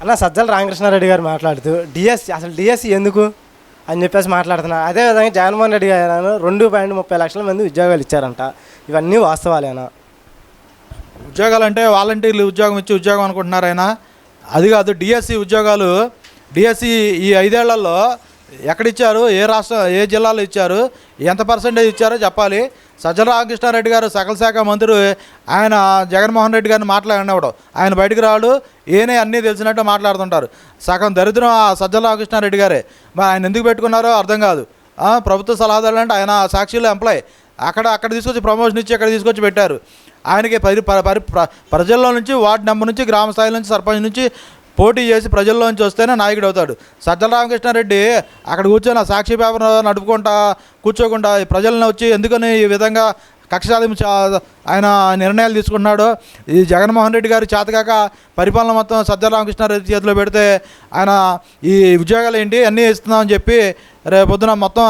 అన్న సజ్జల రామకృష్ణారెడ్డి గారు మాట్లాడుతూ డిఎస్సి అసలు డిఎస్సి ఎందుకు? అని చెప్పేసి మాట్లాడుతున్నా అదేవిధంగా జగన్మోహన్ రెడ్డి గారు రెండు పాయింట్ ముప్పై లక్షల మంది ఉద్యోగాలు ఇచ్చారంట. ఇవన్నీ వాస్తవాలేనా? ఉద్యోగాలు అంటే వాలంటీర్లు ఉద్యోగం ఇచ్చి ఉద్యోగం అనుకుంటున్నారైనా అది కాదు డిఎస్సి ఉద్యోగాలు డిఎస్సి ఈ ఐదేళ్ళలో ఎక్కడిచ్చారు? ఏ రాష్ట్ర ఏ జిల్లాలో ఇచ్చారు? ఎంత పర్సెంటేజ్ ఇచ్చారో చెప్పాలి. సజ్జల రామకృష్ణారెడ్డి గారు సకల శాఖ మంత్రి ఆయన జగన్మోహన్ రెడ్డి గారిని మాట్లాడినప్పుడు ఆయన బయటికి రాడు. ఈయనే అన్నీ తెలిసినట్టు మాట్లాడుతుంటారు. సగం దరిద్రం ఆ సజ్జల రామకృష్ణారెడ్డి గారే. మరి ఆయన ఎందుకు పెట్టుకున్నారో అర్థం కాదు. ప్రభుత్వ సలహాదారులు అంటే ఆయన సాక్షిలో ఎంప్లాయ్. అక్కడ అక్కడ తీసుకొచ్చి ప్రమోషన్ ఇచ్చి అక్కడ తీసుకొచ్చి పెట్టారు. ఆయనకి పరి పరి ప్రజల్లో నుంచి వార్డు నెంబర్ నుంచి గ్రామ స్థాయి నుంచి సర్పంచ్ నుంచి పోటీ చేసి ప్రజల్లోంచి వస్తేనే నాయకుడు అవుతాడు. సజ్జల రామకృష్ణారెడ్డి అక్కడ కూర్చొని సాక్షి పేపర్ నడుపుకుంటా కూర్చోకుండా ఈ ప్రజలను వచ్చి ఎందుకని ఈ విధంగా కక్ష సాధింపు చా- ఆయన నిర్ణయాలు తీసుకున్నాడు ఈ జగన్మోహన్ రెడ్డి గారి చేతకాక పరిపాలన మొత్తం సజ్జల రామకృష్ణారెడ్డి చేతిలో పెడితే ఆయన ఈ ఉద్యోగాలు ఏంటి అన్నీ ఇస్తున్నామని చెప్పి రేపొద్దున మొత్తం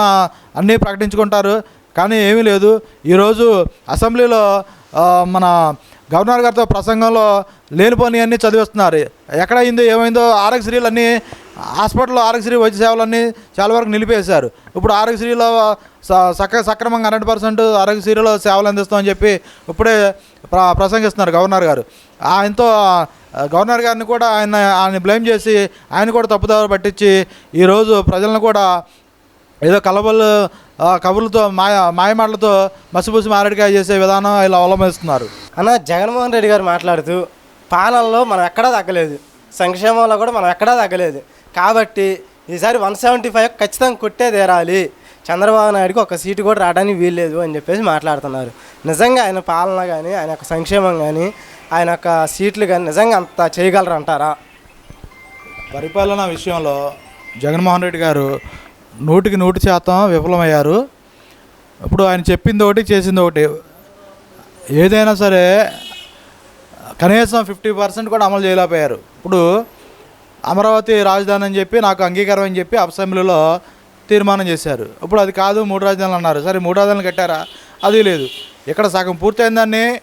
అన్నీ ప్రకటించుకుంటారు. కానీ ఏమీ లేదు. ఈరోజు అసెంబ్లీలో మన గవర్నర్ గారితో ప్రసంగంలో లేనిపోని అన్నీ చదివిస్తున్నారు. ఎక్కడైందో ఏమైందో ఆరోగ్యశ్రీలు అన్నీ హాస్పిటల్లో ఆరోగ్యశ్రీ వైద్య సేవలన్నీ చాలా వరకు నిలిపేశారు. ఇప్పుడు ఆరోగ్యశ్రీలో స- సక సక్రమంగా హండ్రెడ్ పర్సెంట్ ఆరోగ్యశ్రీలో సేవలు అందిస్తామని చెప్పి ఇప్పుడే ప్ర ప్రసంగిస్తున్నారు గవర్నర్ గారు. ఆయనతో గవర్నర్ గారిని కూడా ఆయన ఆయన బ్లేమ్ చేసి ఆయన కూడా తప్పుదారు పట్టించి ఈరోజు ప్రజలను కూడా ఏదో కలబలు కబుర్లతో మాయ మాయమాటలతో మసిపూసి మారేడికాయ చేసే విధానం ఇలా అవలంబిస్తున్నారు. అన్న జగన్మోహన్ రెడ్డి గారు మాట్లాడుతూ పాలనలో మనం ఎక్కడా తగ్గలేదు. సంక్షేమంలో కూడా మనం ఎక్కడా తగ్గలేదు. కాబట్టి ఈసారి వన్ సెవెంటీ ఫైవ్ ఖచ్చితంగా కొట్టే తీరాలి. చంద్రబాబు నాయుడుకి ఒక సీటు కూడా రావడానికి వీల్లేదు అని చెప్పేసి మాట్లాడుతున్నారు. నిజంగా ఆయన పాలన కానీ ఆయన యొక్క సంక్షేమం కానీ ఆయన యొక్క సీట్లు కానీ నిజంగా అంత చేయగలరు అంటారా పరిపాలన విషయంలో జగన్మోహన్ రెడ్డి గారు నూటికి నూటి శాతం విఫలమయ్యారు. ఇప్పుడు ఆయన చెప్పింది ఒకటి చేసింది ఒకటి. ఏదైనా సరే కనీసం ఫిఫ్టీ పర్సెంట్ కూడా అమలు చేయలేకపోయారు. ఇప్పుడు అమరావతి రాజధాని అని చెప్పి నాకు అంగీకారం అని చెప్పి అసెంబ్లీలో తీర్మానం చేశారు. ఇప్పుడు అది కాదు మూడు రాజధానులు అన్నారు. సరే మూడు రాజధానులు కట్టారా? అది లేదు. ఇక్కడ సగం పూర్తయిందాన్ని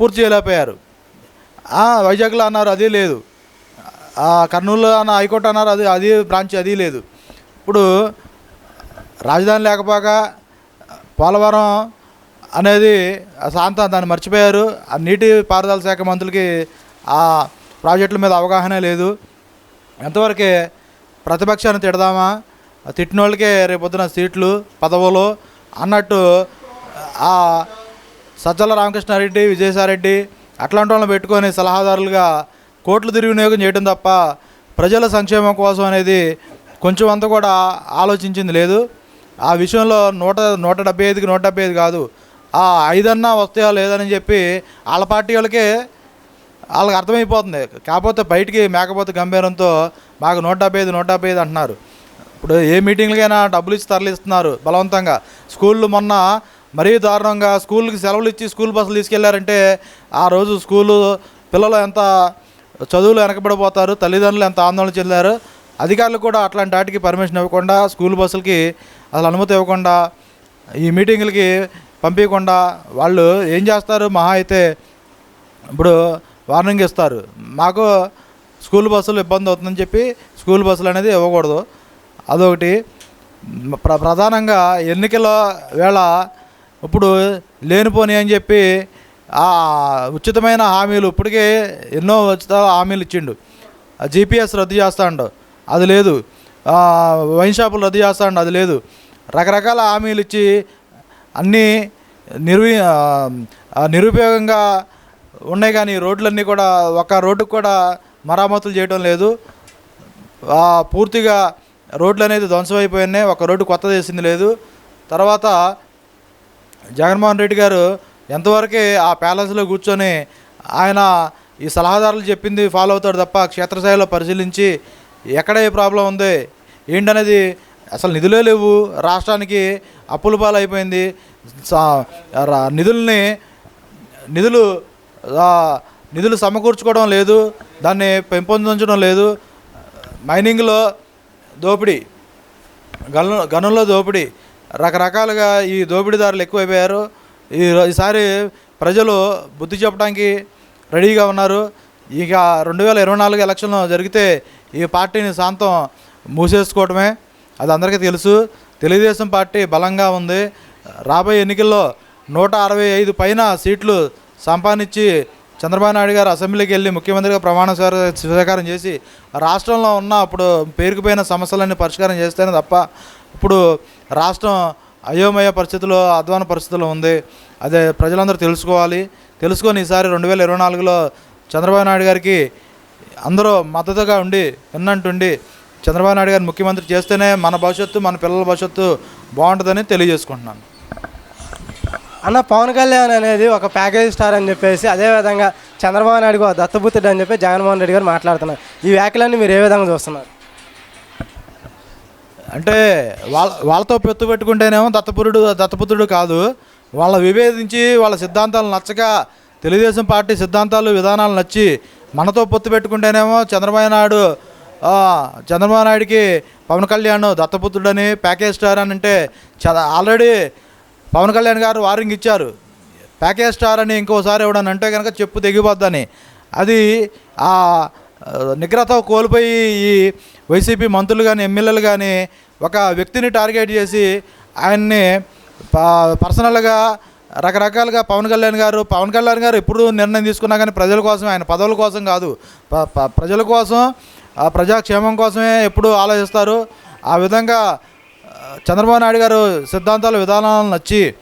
పూర్తి చేయలేకపోయారు. వైజాగ్లో అన్నారు అది లేదు. కర్నూలు అన్న హైకోర్టు అన్నారు అది అది బ్రాంచ్ అది లేదు. ఇప్పుడు రాజధాని లేకపోగా పోలవరం అనేది సాంతం దాన్ని మర్చిపోయారు. ఆ నీటి పారుదల శాఖ మంత్రులకి ఆ ప్రాజెక్టుల మీద అవగాహన లేదు. ఎంతవరకే ప్రతిపక్షాన్ని తిడదామా? తిట్టిన వాళ్ళకే రేపొద్దున సీట్లు పదవులు అన్నట్టు ఆ సజ్జల రామకృష్ణారెడ్డి విజయసాయిరెడ్డి అట్లాంటి వాళ్ళని పెట్టుకొని సలహాదారులుగా కోట్లు దుర్వినియోగం చేయడం తప్ప ప్రజల సంక్షేమం కోసం అనేది కొంచెం అంత కూడా ఆలోచించింది లేదు. ఆ విషయంలో నూట నూట డెబ్బై ఐదుకి నూట డెబ్బై ఐదు కాదు. ఆ ఐదన్నా వస్తాయో లేదని చెప్పి వాళ్ళ పార్టీ వాళ్ళకే వాళ్ళకి అర్థమైపోతుంది. కాకపోతే బయటికి మేకపోతే గంభీరంతో మాకు నూట డెబ్బై ఐదు నూట డెబ్బై ఐదు అంటున్నారు. ఇప్పుడు ఏ మీటింగ్లకైనా డబ్బులు ఇచ్చి తరలిస్తున్నారు బలవంతంగా. స్కూళ్ళు మొన్న మరీ దారుణంగా స్కూల్కి సెలవులు ఇచ్చి స్కూల్ బస్సులు తీసుకెళ్ళారంటే ఆ రోజు స్కూలు పిల్లలు ఎంత చదువులు వెనకబడిపోతారు తల్లిదండ్రులు ఎంత ఆందోళన చెందారు అధికారులు కూడా అట్లాంటి వాటికి పర్మిషన్ ఇవ్వకుండా స్కూల్ బస్సులకి అసలు అనుమతి ఇవ్వకుండా ఈ మీటింగులకి పంపించకుండా వాళ్ళు ఏం చేస్తారు? మహా అయితే ఇప్పుడు వార్నింగ్ ఇస్తారు. మాకు స్కూల్ బస్సులు ఇబ్బంది అవుతుందని చెప్పి స్కూల్ బస్సులు అనేది ఇవ్వకూడదు. అదొకటి. ప్ర ప్రధానంగా ఎన్నికల వేళ ఇప్పుడు లేనిపోని అని చెప్పి ఆ ఉచితమైన హామీలు ఇప్పటికే ఎన్నో ఉచిత హామీలు ఇచ్చిండు. జీపీఎస్ రద్దు చేస్తాడు అది లేదు. వైన్ షాపులు రద్దు చేస్తాడు అది లేదు. రకరకాల హామీలు ఇచ్చి అన్నీ నిర్వి నిరుపయోగంగా ఉన్నాయి కానీ రోడ్లన్నీ కూడా ఒక రోడ్డుకు కూడా మరామతులు చేయడం లేదు. పూర్తిగా రోడ్లు అనేది ధ్వంసమైపోయినాయి ఒక రోడ్డు కొత్తది వేసింది లేదు. తర్వాత జగన్మోహన్ రెడ్డి గారు ఎంతవరకే ఆ ప్యాలెస్లో కూర్చొని ఆయన ఈ సలహాదారులు చెప్పింది ఫాలో అవుతాడు తప్ప క్షేత్రస్థాయిలో పరిశీలించి ఎక్కడ ఏ ప్రాబ్లం ఉంది? ఏంటనేది అసలు నిధులే లేవు. రాష్ట్రానికి అప్పుల పాలు అయిపోయింది సా- రా- నిధుల్ని నిధులు నిధులు సమకూర్చుకోవడం లేదు. దాన్ని పెంపొందించడం లేదు. మైనింగ్లో దోపిడీ గను గనుల్లో దోపిడీ. రకరకాలుగా ఈ దోపిడీదారులు ఎక్కువైపోయారు. ఈ ఈసారి ప్రజలు బుద్ధి చెప్పడానికి రెడీగా ఉన్నారు. ఇక రెండు వేల ఇరవై నాలుగు ఎలక్షన్లు జరిగితే ఈ పార్టీని శాంతం మూసేసుకోవడమే అది అందరికీ తెలుసు. తెలుగుదేశం పార్టీ బలంగా ఉంది. రాబోయే ఎన్నికల్లో నూట అరవై ఐదు పైన సీట్లు సంపాదించి చంద్రబాబు నాయుడు గారు అసెంబ్లీకి వెళ్ళి ముఖ్యమంత్రిగా ప్రమాణ స్వీకారం చేసి రాష్ట్రంలో ఉన్న అప్పుడు పేరుకుపోయిన సమస్యలన్నీ పరిష్కారం చేస్తేనే తప్ప ఇప్పుడు రాష్ట్రం అయోమయ పరిస్థితుల్లో అధ్వాన పరిస్థితుల్లో ఉంది. అదే ప్రజలందరూ తెలుసుకోవాలి. తెలుసుకొని ఈసారి రెండు వేల ఇరవై నాలుగులో చంద్రబాబు నాయుడు గారికి అందరూ మద్దతుగా ఉండి విన్నంటుండి చంద్రబాబు నాయుడు గారిని ముఖ్యమంత్రి చేస్తేనే మన భవిష్యత్తు మన పిల్లల భవిష్యత్తు బాగుంటుందని తెలియజేసుకుంటున్నాను. అన్న పవన్ కళ్యాణ్ అనేది ఒక ప్యాకేజ్ స్టార్ అని చెప్పేసి అదేవిధంగా చంద్రబాబు నాయుడు దత్తపుత్రుడు అని చెప్పి జగన్మోహన్ రెడ్డి గారు మాట్లాడుతున్నారు. ఈ వ్యాఖ్యలన్నీ మీరు ఏ విధంగా చూస్తున్నారు? అంటే వాళ్ళ వాళ్ళతో పెత్తు పెట్టుకుంటేనేమో దత్తపురుడు దత్తపుత్రుడు కాదు. వాళ్ళ విభేదించి వాళ్ళ సిద్ధాంతాలు నచ్చక తెలుగుదేశం పార్టీ సిద్ధాంతాలు విధానాలు నచ్చి మనతో పొత్తు పెట్టుకుంటేనేమో చంద్రబాబు నాయుడు చంద్రబాబు నాయుడికి పవన్ కళ్యాణ్ దత్తపుత్రుడని ప్యాకేజ్ స్టార్ అని అంటే చ- ఆల్రెడీ పవన్ కళ్యాణ్ గారు వారింగ్ ఇచ్చారు. ప్యాకేజ్ స్టార్ అని ఇంకోసారి ఇవ్వడని అంటే కనుక చెప్పు తెగిపోద్దని. అది ఆ నిగ్రత కోల్పోయి ఈ వైసీపీ మంత్రులు కానీ ఎమ్మెల్యేలు కానీ ఒక వ్యక్తిని టార్గెట్ చేసి ఆయన్ని ప- పర్సనల్గా రకరకాలుగా పవన్ కళ్యాణ్ గారు పవన్ కళ్యాణ్ గారు ఎప్పుడు నిర్ణయం తీసుకున్నా కానీ ప్రజల కోసం ఆయన పదవుల కోసం కాదు. ప- ప్రజల కోసం ఆ ప్రజాక్షేమం కోసమే ఎప్పుడు ఆలోచిస్తారు. ఆ విధంగా చంద్రబాబు నాయుడు గారు సిద్ధాంతాల విధానాలను నచ్చి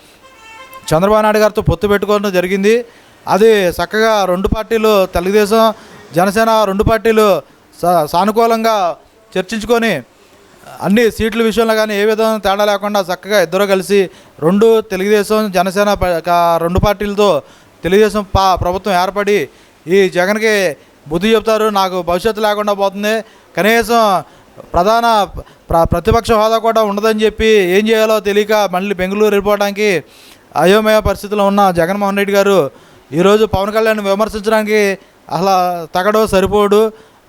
చంద్రబాబు నాయుడు గారితో పొత్తు పెట్టుకోవడం జరిగింది. అది చక్కగా రెండు పార్టీలు తెలుగుదేశం జనసేన రెండు పార్టీలు సా- సానుకూలంగా చర్చించుకొని అన్ని సీట్ల విషయంలో కానీ ఏ విధంగా తేడా లేకుండా చక్కగా ఇద్దరు కలిసి రెండు తెలుగుదేశం జనసేన ప- రెండు పార్టీలతో తెలుగుదేశం పా ప్రభుత్వం ఏర్పడి ఈ జగన్కి బుద్ధి చెప్తారు నాకు భవిష్యత్తు లేకుండా పోతుంది. కనీసం ప్రధాన ప్ర ప్రతిపక్ష హోదా కూడా ఉండదని చెప్పి ఏం చేయాలో తెలియక మళ్ళీ బెంగళూరు వెళ్ళిపోవడానికి అయోమయ పరిస్థితిలో ఉన్న జగన్మోహన్ రెడ్డి గారు ఈరోజు పవన్ కళ్యాణ్ విమర్శించడానికి అసలు తగడు సరిపోడు.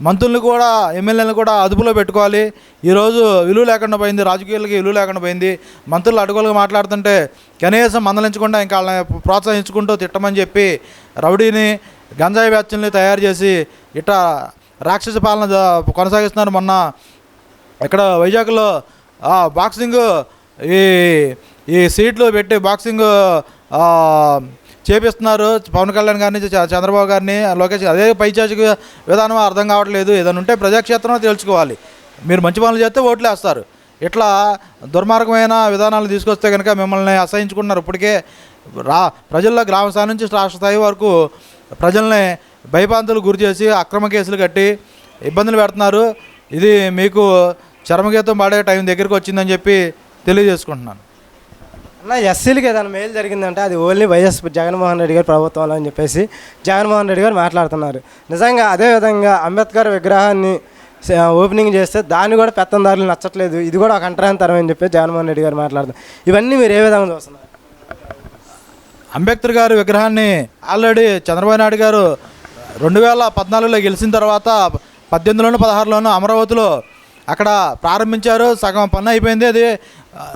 మంత్రులను కూడా ఎమ్మెల్యేలను కూడా అదుపులో పెట్టుకోవాలి. ఈరోజు విలువ లేకుండా పోయింది రాజకీయాలకి విలువ లేకుండా పోయింది. మంత్రులు అడుగులుగా మాట్లాడుతుంటే కనీసం మందలించకుండా ఇంకా వాళ్ళని ప్రోత్సహించుకుంటూ తిట్టమని చెప్పి రౌడీని గంజాయి వ్యాఖ్యల్ని తయారు చేసి ఇట్ట రాక్షస పాలన కొనసాగిస్తున్నారు మొన్న. ఇక్కడ వైజాగ్లో బాక్సింగ్ ఈ ఈ సీట్లు పెట్టి బాక్సింగ్ చేపిస్తున్నారు. పవన్ కళ్యాణ్ గారిని చ- చంద్రబాబు గారిని లోకేష్ అదే పైచాచిక విధానం అర్థం కావట్లేదు. ఏదైనా ఉంటే ప్రజాక్షేత్రంలో తెలుసుకోవాలి. మీరు మంచి పనులు చేస్తే ఓట్లు వేస్తారు. ఇట్లా దుర్మార్గమైన విధానాలు తీసుకొస్తే కనుక మిమ్మల్ని అసహించుకుంటున్నారు. ఇప్పటికే రా ప్రజల్లో గ్రామ స్థాయి నుంచి రాష్ట్ర స్థాయి వరకు ప్రజల్ని భయపాంతులు గురి చేసి అక్రమ కేసులు కట్టి ఇబ్బందులు పెడుతున్నారు. ఇది మీకు చరమగీతం పాడే టైం దగ్గరికి వచ్చిందని చెప్పి తెలియజేసుకుంటున్నాను. అన్న ఎస్సీలకి ఏదైనా మేలు జరిగిందంటే అది ఓన్లీ వైఎస్ జగన్మోహన్ రెడ్డి గారి ప్రభుత్వంలో అని చెప్పేసి జగన్మోహన్ రెడ్డి గారు మాట్లాడుతున్నారు. నిజంగా అదేవిధంగా అంబేద్కర్ విగ్రహాన్ని ఓపెనింగ్ చేస్తే దాన్ని కూడా పెత్తందారులు నచ్చట్లేదు. ఇది కూడా ఒక అంటరాంతరం అని చెప్పి జగన్మోహన్ రెడ్డి గారు మాట్లాడుతున్నారు ఇవన్నీ మీరు ఏ విధంగా చూస్తున్నారు? అంబేద్కర్ గారి విగ్రహాన్ని ఆల్రెడీ చంద్రబాబు నాయుడు గారు రెండు వేల పద్నాలుగులో గెలిచిన తర్వాత పద్దెనిమిదిలోను పదహారులోను అమరావతిలో అక్కడ ప్రారంభించారు. సగం పని అయిపోయింది. అది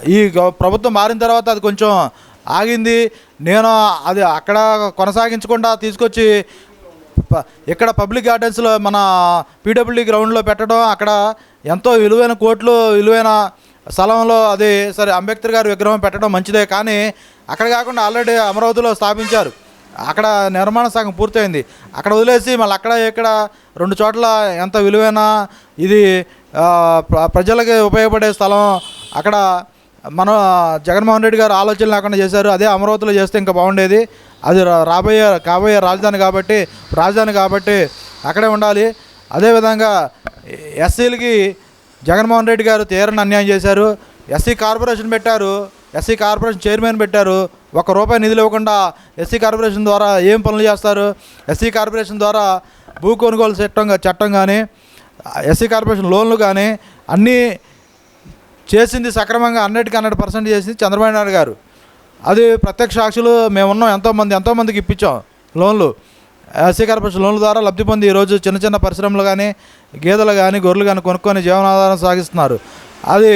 ఈ ప్రభుత్వం మారిన తర్వాత అది కొంచెం ఆగింది. నేను అది అక్కడ కొనసాగించకుండా తీసుకొచ్చి ఇక్కడ పబ్లిక్ గార్డెన్స్లో మన పీడబ్ల్యూడీ గ్రౌండ్లో పెట్టడం అక్కడ ఎంతో విలువైన కోట్లు విలువైన స్థలంలో అది సరే అంబేద్కర్ గారి విగ్రహం పెట్టడం మంచిదే. కానీ అక్కడ కాకుండా ఆల్రెడీ అమరావతిలో స్థాపించారు. అక్కడ నిర్మాణ సగం పూర్తయింది. అక్కడ వదిలేసి మళ్ళీ అక్కడ ఇక్కడ రెండు చోట్ల ఎంత విలువైన ఇది ప్ర- ప్రజలకి ఉపయోగపడే స్థలం అక్కడ మన జగన్మోహన్ రెడ్డి గారు ఆలోచన లేకుండా చేశారు. అదే అమరావతిలో చేస్తే ఇంకా బాగుండేది. అది రాబోయే కాబోయే రాజధాని కాబట్టి రాజధాని కాబట్టి అక్కడే ఉండాలి. అదేవిధంగా ఎస్సీలకి జగన్మోహన్ రెడ్డి గారు తీరని అన్యాయం చేశారు. ఎస్సీ కార్పొరేషన్ పెట్టారు. ఎస్సీ కార్పొరేషన్ చైర్మన్ పెట్టారు. ఒక రూపాయి నిధులు ఇవ్వకుండా ఎస్సీ కార్పొరేషన్ ద్వారా ఏం పనులు చేస్తారు? ఎస్సీ కార్పొరేషన్ ద్వారా భూ కొనుగోలు చట్టం చట్టం కానీ ఎస్సీ కార్పొరేషన్ లోన్లు కానీ అన్నీ చేసింది సక్రమంగా హండ్రెడ్కి హండ్రెడ్ పర్సెంట్ చేసింది చంద్రబాబు నాయుడు గారు. అది ప్రత్యక్ష సాక్షులు మేము ఉన్నాం ఎంతోమంది ఎంతోమందికి ఇప్పించాం లోన్లు. ఎస్సీ కార్పొరేషన్ లోన్ల ద్వారా లబ్ధి పొంది ఈరోజు చిన్న చిన్న పరిశ్రమలు కానీ గేదెలు కానీ గొర్రెలు కానీ కొనుక్కొని జీవనాధారం సాగిస్తున్నారు. అది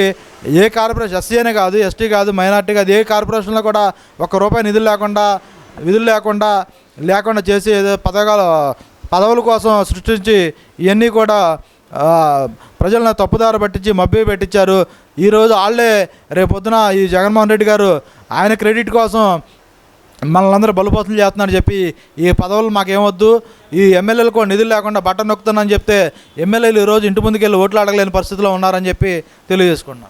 ఏ కార్పొరేషన్ ఎస్సీ అనే కాదు ఎస్టీ కాదు మైనార్టీ కాదు ఏ కార్పొరేషన్లో కూడా ఒక్క రూపాయి నిధులు లేకుండా విధులు లేకుండా లేకుండా చేసి ఏదో పథకాలు పదవుల కోసం సృష్టించి ఇవన్నీ కూడా ప్రజలను తప్పుదారి పట్టించి మభ్య పెట్టించారు. ఈరోజు వాళ్ళే రేపొద్దున ఈ జగన్మోహన్ రెడ్డి గారు ఆయన క్రెడిట్ కోసం మనల్ని బలుపోతులు చేస్తున్నారని చెప్పి ఈ పదవులు మాకేమొద్దు. ఈ ఎమ్మెల్యేలకు నిధులు లేకుండా బట్ట నొక్కుతానని చెప్తే ఎమ్మెల్యేలు ఈరోజు ఇంటి ముందుకు వెళ్ళి ఓట్లు అడగలేని పరిస్థితిలో ఉన్నారని చెప్పి తెలియజేసుకున్నాను